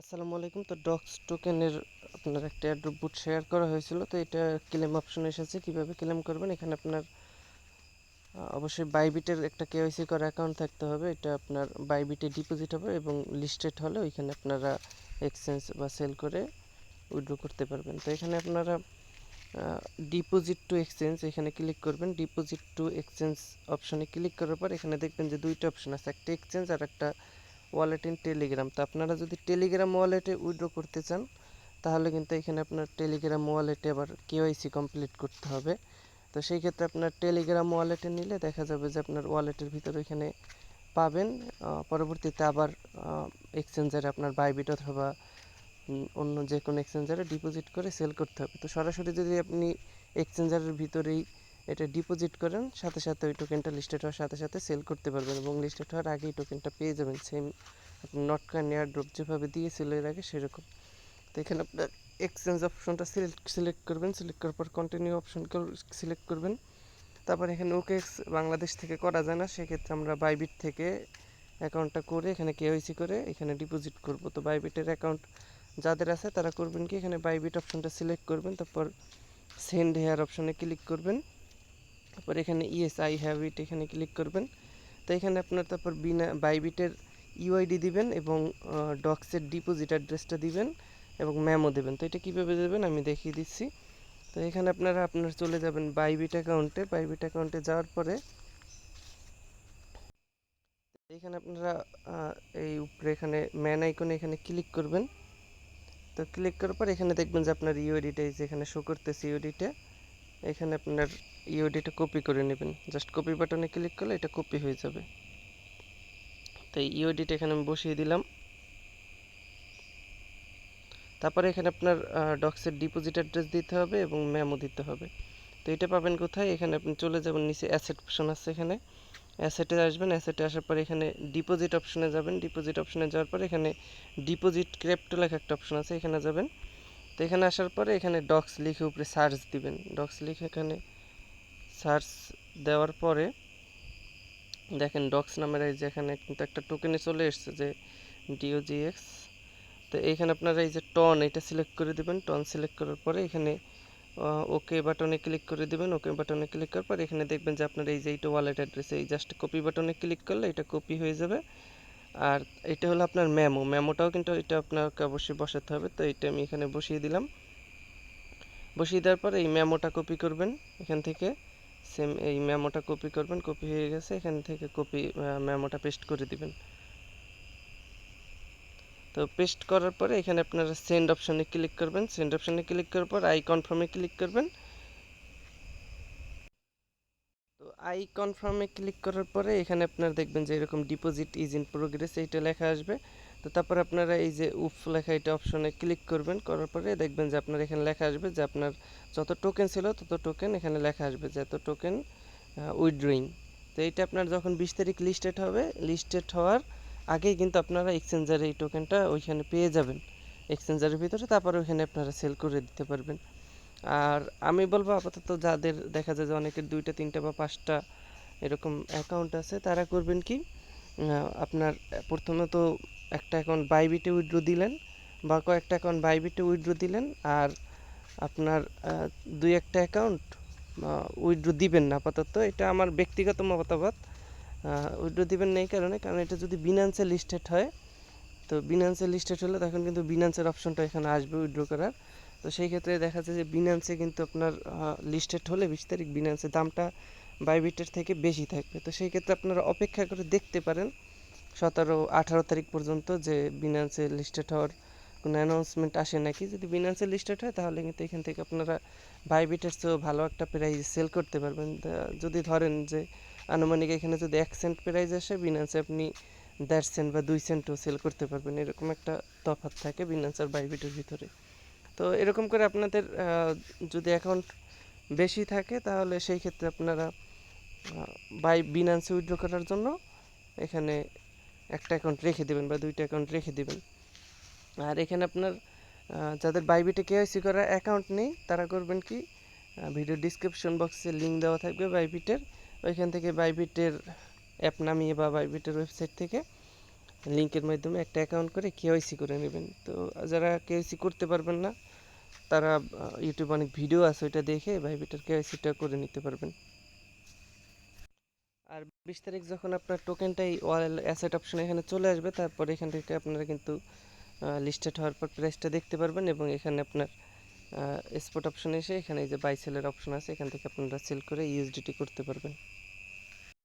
আসসালামু আলাইকুম। তো ডক্স টোকেনের আপনার একটা অ্যাড্রপ বুট শেয়ার করা হয়েছিল। তো এটা ক্লেম অপশন এসেছে। কীভাবে ক্লেম করবেন? এখানে আপনার অবশ্যই বাইবিটের একটা কেওয়াইসি করা অ্যাকাউন্ট থাকতে হবে। এটা আপনার বাইবিটে ডিপোজিট হবে এবং লিস্টেড হলে ওইখানে আপনারা এক্সচেঞ্জ বা সেল করে উইড্রো করতে পারবেন। তো এখানে আপনারা ডিপোজিট টু এক্সচেঞ্জ এখানে ক্লিক করবেন। ডিপোজিট টু এক্সচেঞ্জ অপশনে ক্লিক করার পর এখানে দেখবেন যে দুইটা অপশন আছে। একটা এক্সচেঞ্জ আর একটা ওয়ালেট ইন টেলিগ্রাম তো আপনারা যদি টেলিগ্রাম ওয়ালেটে উইথড্র করতে চান, তাহলে কিন্তু এখানে আপনার টেলিগ্রাম ওয়ালেটে আবার কেওয়াইসি কমপ্লিট করতে হবে। তো সেই ক্ষেত্রে আপনার টেলিগ্রাম ওয়ালেটে নিলে দেখা যাবে যে আপনার ওয়ালেটের ভিতরে এখানে পাবেন। পরবর্তীতে আবার এক্সচেঞ্জারে আপনার বাইবিট অথবা অন্য যে কোনো এক্সচেঞ্জারে ডিপোজিট করে সেল করতে হবে। তো সরাসরি যদি আপনি এক্সচেঞ্জারের ভিতরেই এটা ডিপোজিট করেন, সাথে সাথে ওই টোকেনটা লিস্টেড হওয়ার সাথে সাথে সেল করতে পারবেন এবং লিস্টেড হওয়ার আগেই টোকেনটা পেয়ে যাবেন। সেম আপনি নট কান এয়ার ড্রপ যেভাবে দিয়েছিল এর আগে সেরকম। তো এখানে আপনার এক্সচেঞ্জ অপশনটা সিলেক্ট করবেন সিলেক্ট করার পর কন্টিনিউ অপশন সিলেক্ট করবেন। তারপর এখানে ওকে বাংলাদেশ থেকে করা যায় না, সেক্ষেত্রে আমরা বাইবিট থেকে অ্যাকাউন্টটা করে এখানে কেওয়াইসি করে এখানে ডিপোজিট করব। তো বাইবিটের অ্যাকাউন্ট যাদের আছে তারা করবেন কি? এখানে বাইবিট অপশনটা সিলেক্ট করবেন, তারপর সেন্ড হেয়ার অপশনে ক্লিক করবেন। তারপর এখানে ইএস আই হ্যাভ ইট এখানে ক্লিক করবেন। তো এখানে আপনার তারপর বিনা বাইবিটের ইউআইডি দিবেন এবং ডক্সের ডিপোজিট অ্যাড্রেসটা দিবেন এবং ম্যামও দেবেন। তো এটা কীভাবে দেবেন আমি দেখিয়ে দিচ্ছি। তো এখানে আপনারা, আপনার চলে যাবেন বাইবিট অ্যাকাউন্টে বাইবিট অ্যাকাউন্টে যাওয়ার পরে এখানে আপনারা এই উপরে এখানে ম্যান আইকনে এখানে ক্লিক করবেন। তো ক্লিক করার পর এখানে দেখবেন যে আপনার ইউআইডিটা এখানে শো করতেছে ইউআইডিটা এখানে আপনার ইউআইডিটা কপি করে নেবেন। জাস্ট কপি বাটনে ক্লিক করলে এটা কপি হয়ে যাবে। তো এই ইউআইডিটা এখানে আমি বসিয়ে দিলাম। তারপরে এখানে আপনার ডক্সের ডিপোজিট অ্যাড্রেস দিতে হবে এবং মেমো দিতে হবে। তো এটা পাবেন কোথায়? এখানে আপনি চলে যাবেন, নিচে অ্যাসেট অপশন আছে এখানে। অ্যাসেটে আসবেন অ্যাসেটে আসার পর এখানে ডিপোজিট অপশনে যাবেন। ডিপোজিট অপশনে যাওয়ার পর এখানে ডিপোজিট ক্রেপ্টো লেখা একটা অপশন আছে, এখানে যাবেন। তো এখানে আসার পরে এখানে ডক্স লিখে উপরে সার্চ দিবেন। ডক্স লিখে এখানে সার্চ দেওয়ার পরে দেখেন ডক্স নামের এই যে এখানে কিন্তু একটা টোকেনে চলে এসছে যে ডিওজিএক্স তো এইখানে আপনারা এই যে টন এটা সিলেক্ট করে দিবেন। টন সিলেক্ট করার পরে এখানে ওকে বাটনে ক্লিক করে দিবেন। ওকে বাটনে ক্লিক করার পর এখানে দেখবেন যে আপনার এই যে এইটা ওয়ালেট অ্যাড্রেস এই জাস্ট কপি বাটনে ক্লিক করলে এটা কপি হয়ে যাবে। আর এটা হলো আপনার মেমো। মেমোটাও কিন্তু এটা আপনাকে অবশ্যই বসাতে হবে। তো এটা আমি এখানে বসিয়ে দিলাম। বসিয়ে দেওয়ার পরে এই মেমোটা কপি করবেন এখান থেকে। সেম এই মেমোটা কপি করবেন, কপি হয়ে গেছে। এখান থেকে কপি মেমোটা পেস্ট করে দিবেন। তো পেস্ট করার পরে এখানে আপনারা সেন্ড অপশনে ক্লিক করবেন। সেন্ড অপশনে ক্লিক করার পর আই কনফার্মে ক্লিক করবেন তো আই কনফার্মে ক্লিক করার পরে এখানে আপনারা দেখবেন যে এরকম ডিপোজিট ইজ ইন প্রোগ্রেস এইটা লেখা আসবে। তো তারপর আপনারা এই যে উফ লেখা এটা অপশনে ক্লিক করবেন, করার পরে দেখবেন যে আপনার এখানে লেখা আসবে যে আপনার যত টোকেন ছিল তত টোকেন এখানে লেখা আসবে যে এত টোকেন উইথড্রয়িং তো এইটা আপনার যখন বিশ তারিখ লিস্টেড হবে লিস্টেড হওয়ার আগেই কিন্তু আপনারা এক্সচেঞ্জারে এই টোকেনটা ওইখানে পেয়ে যাবেন। এক্সচেঞ্জারের ভিতরে তারপরে ওইখানে আপনারা সেল করে দিতে পারবেন। আর আমি বলব আপাতত যাদের দেখা যায় যে অনেকের দুইটা, তিনটা বা পাঁচটা এরকম অ্যাকাউন্ট আছে, তারা করবেন কি আপনার প্রথমত একটা অ্যাকাউন্ট বাইবিটে উইথড্র দিলেন, বা কয়েকটা অ্যাকাউন্ট বাইবিটে উইথড্র দিলেন, আর আপনার দুই একটা অ্যাকাউন্ট উইথড্র দিবেন না আপাতত। এটা আমার ব্যক্তিগত মতামত। উইথড্র দিবেন না এই কারণে, কারণ এটা যদি বিনান্সে লিস্টেড হয়, তো বিনান্সে লিস্টেড হলে তখন কিন্তু বিনান্সের অপশনটা এখানে আসবে উইথড্র করার। তো সেই ক্ষেত্রে দেখা যাচ্ছে যে বিনান্সে কিন্তু আপনার লিস্টেড হলে বিশ তারিখ বিনান্সের দামটা বাইবিটের থেকে বেশি থাকবে। তো সেই ক্ষেত্রে আপনারা অপেক্ষা করে দেখতে পারেন সতেরো, আঠারো তারিখ পর্যন্ত যে বিনান্সে লিস্টেড হওয়ার কোনো অ্যানাউন্সমেন্ট আসে নাকি। যদি বিনান্সে লিস্টেড হয়, তাহলে কিন্তু এখান থেকে আপনারা বাইবিটের চেয়েও ভালো একটা প্রাইজ সেল করতে পারবেন। যদি ধরেন যে আনুমানিক এখানে যদি এক সেন্ট প্রাইজ আসে বিনান্সে আপনি দেড় সেন্ট বা দুই সেন্টও সেল করতে পারবেন। এরকম একটা তফাৎ থাকে বিনান্স আর বাইবিটের ভিতরে। তো এরকম করে আপনাদের যদি অ্যাকাউন্ট বেশি থাকে, তাহলে সেই ক্ষেত্রে আপনারা বাই বিনান্সে উইথড্র করার জন্য এখানে একটা অ্যাকাউন্ট রেখে দেবেন বা দুইটা অ্যাকাউন্ট রেখে দেবেন। আর এখানে আপনার যাদের বাইবিটে কেওয়াইসি করা অ্যাকাউন্ট নেই, তারা করবেন কি ভিডিও ডিসক্রিপশন বক্সে লিঙ্ক দেওয়া থাকবে বাইবিটের ওইখান থেকে বাইবিটের অ্যাপ নামিয়ে বা বাইবিটের ওয়েবসাইট থেকে লিঙ্কের মাধ্যমে একটা অ্যাকাউন্ট করে কেওয়াইসি করে নেবেন। তো যারা কেওয়াইসি করতে পারবেন না তারা ইউটিউবে অনেক ভিডিও আছে, ওইটা দেখে ভাইবিটার কেওয়াইসিটা করে নিতে পারবেন। আর বিশ তারিখ যখন আপনার টোকেনটাই ওয়াল অ্যাসেট অপশন এখানে চলে আসবে, তারপর এখান থেকে আপনারা কিন্তু লিস্টেড হওয়ার পর প্রাইসটা দেখতে পারবেন এবং এখানে আপনার স্পট অপশনে এসে এখানে এই যে বাই সেলের অপশন আছে, এখান থেকে আপনারা সেল করে ইউএসডিটি করতে পারবেন।